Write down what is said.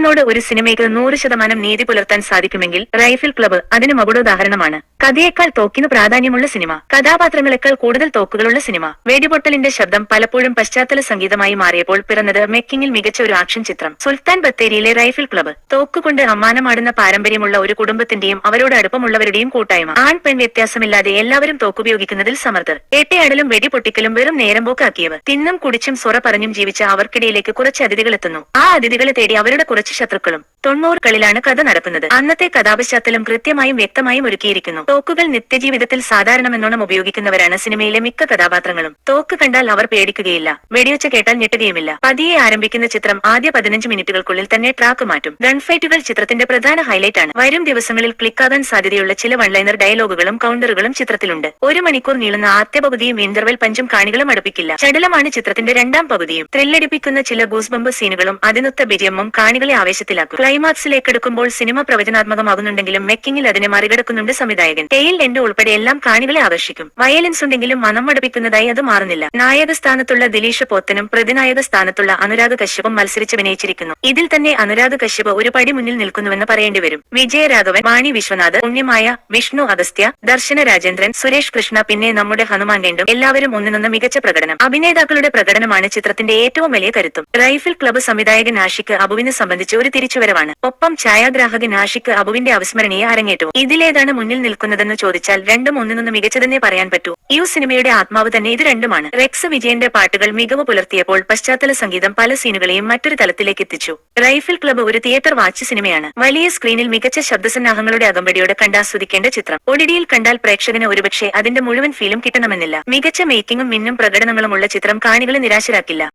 കഥയിനോട് ഒരു സിനിമയ്ക്ക് നൂറ് ശതമാനം നീതി പുലർത്താൻ സാധിക്കുമെങ്കിൽ റൈഫിൾ ക്ലബ്ബ് അതിന് മകുടോദാഹരണമാണ്. കഥയേക്കാൾ തോക്കിന് പ്രാധാന്യമുള്ള സിനിമ. കഥാപാത്രങ്ങളെക്കാൾ കൂടുതൽ തോക്കുകളുള്ള സിനിമ. വെടിപൊട്ടലിന്റെ ശബ്ദം പലപ്പോഴും പശ്ചാത്തല സംഗീതമായി മാറിയപ്പോൾ പിറന്നത് മെക്കിങ്ങിൽ മികച്ച ഒരു ആക്ഷൻ ചിത്രം. സുൽത്താൻ ബത്തേരിയിലെ റൈഫിൾ ക്ലബ്ബ്. തോക്കുകൊണ്ട് അമ്മാനമാടുന്ന പാരമ്പര്യമുള്ള ഒരു കുടുംബത്തിന്റെയും അവരോട് അടുപ്പമുള്ളവരുടെയും കൂട്ടായ്മ. ആൺ പെൺ വ്യത്യാസമില്ലാതെ എല്ലാവരും തോക്കുപയോഗിക്കുന്നതിൽ സമർത്ഥർ. വേട്ടയാടലും വെടിപൊട്ടിക്കലും വെറും നേരം പോക്കാക്കിയവർ. തിന്നും കുടിച്ചും സൊറ പറഞ്ഞും ജീവിച്ച അവർക്കിടയിലേക്ക് കുറച്ച് അതിഥികൾ എത്തുന്നു. ആ അതിഥികളെ തേടി അവരുടെ കുറച്ച് ശത്രുക്കളും തൊണ്ണൂറുകളിലാണ് കഥ നടക്കുന്നത്. അന്നത്തെ കഥാപശ്ചാത്തലം കൃത്യമായും വ്യക്തമായും ഒരുക്കിയിരിക്കുന്നു. തോക്കുകൾ നിത്യജീവിതത്തിൽ സാധാരണമെന്നോണം ഉപയോഗിക്കുന്നവരാണ് സിനിമയിലെ മിക്ക കഥാപാത്രങ്ങളും. തോക്ക് കണ്ടാൽ അവർ പേടിക്കുകയില്ല. വെടിയൊച്ച കേട്ടാൽ ഞെട്ടുകയുമില്ല. പതിയെ ആരംഭിക്കുന്ന ചിത്രം ആദ്യ പതിനഞ്ച് മിനിറ്റുകൾക്കുള്ളിൽ തന്നെ ട്രാക്ക് മാറ്റും. ഗൺഫൈറ്റുകൾ ചിത്രത്തിന്റെ പ്രധാന ഹൈലൈറ്റ് ആണ് വരും ദിവസങ്ങളിൽ ക്ലിക്കാകാൻ സാധ്യതയുള്ള ചില വൺലൈനർ ഡയലോഗുകളും കൗണ്ടറുകളും ചിത്രത്തിലുണ്ട്. ഒരു മണിക്കൂർ നീളുന്ന ആദ്യ പകുതിയും ഇന്റർവെൽ പഞ്ചും കാണികളും അടുപ്പിക്കില്ല. ചടലമാണ് ചിത്രത്തിന്റെ രണ്ടാം പകുതിയും. ത്രില്ലടിപ്പിക്കുന്ന ചില ഗൂസ്ബമ്പ് സീനുകളും അതിനൊത്ത ബിരിയമ്മും കാണികളെ ആവേശത്തിലാക്കും. ക്ലൈമാക്സിലേക്ക് എടുക്കുമ്പോൾ സിനിമ പ്രവചനാത്മകമാകുന്നുണ്ടെങ്കിലും മെക്കിങ്ങിൽ അതിനെ മറികടക്കുന്നുണ്ട് സംവിധായകൻ. ടെയിൽ എൻഡ് ഉൾപ്പെടെ എല്ലാം കാണികളെ ആകർഷിക്കും. വയലൻസ് ഉണ്ടെങ്കിലും മനം മടുപ്പിക്കുന്നതായി അത് മാറുന്നില്ല. നായക സ്ഥാനത്തുള്ള ദിലീഷ് പോത്തനും പ്രതിനായക സ്ഥാനത്തുള്ള അനുരാഗ് കശ്യപും മത്സരിച്ച് അഭിനയിച്ചിരിക്കുന്നു. ഇതിൽ തന്നെ അനുരാഗ് കശ്യപ് ഒരു പടി മുന്നിൽ നിൽക്കുന്നുവെന്ന് പറയേണ്ടി വരും. വിജയരാഘവൻ മാണി വിശ്വനാഥ് ഉണ്ണിമായ വിഷ്ണു അഗസ്ത്യ ദർശന രാജേന്ദ്രൻ സുരേഷ് കൃഷ്ണ പിന്നെ നമ്മുടെ ഹനുമാൻ രണ്ടും എല്ലാവരും ഒന്നിനൊന്ന് മികച്ച പ്രകടനം. അഭിനേതാക്കളുടെ പ്രകടനമാണ് ചിത്രത്തിന്റെ ഏറ്റവും വലിയ കരുത്തും. റൈഫിൾ ക്ലബ്ബ് സംവിധായകൻ ആഷിക്ക് അബുവിനെ സംബന്ധിച്ച് ഒരു തിരിച്ചുവരവാണ്. ഒപ്പം ഛായാഗ്രാഹകൻ ആഷിക്ക് അബുവിന്റെ അവിസ്മരണീയ അരങ്ങേറ്റവും. ഇതിലേതാണ് മുന്നിൽ നിൽക്കുന്നതെന്ന് ചോദിച്ചാൽ രണ്ടും ഒന്നിനൊന്ന് മികച്ചതെന്നേ പറയാൻ പറ്റൂ. ഈ സിനിമയുടെ ആത്മാവ് തന്നെ ഇത് രണ്ടുമാണ്. റെക്സ് വിജയന്റെ പാട്ടുകൾ മികവ് പുലർത്തിയപ്പോൾ പശ്ചാത്തല സംഗീതം പല സീനുകളെയും മറ്റൊരു തലത്തിലേക്ക് എത്തിച്ചു. റൈഫിൾ ക്ലബ് ഒരു തിയേറ്റർ വാച്ച് സിനിമയാണ്. വലിയ സ്ക്രീനിൽ മികച്ച ശബ്ദസന്നാഹങ്ങളുടെ അകമ്പടിയോടെ കണ്ടാസ്വദിക്കേണ്ട ചിത്രം. ഒടിടിയിൽ കണ്ടാൽ പ്രേക്ഷകന് ഒരുപക്ഷെ അതിന്റെ മുഴുവൻ ഫീലും കിട്ടണമെന്നില്ല. മികച്ച മേക്കിങ്ങും മിന്നും പ്രകടനങ്ങളുമുള്ള ചിത്രം കാണികളെ നിരാശരാക്കില്ല.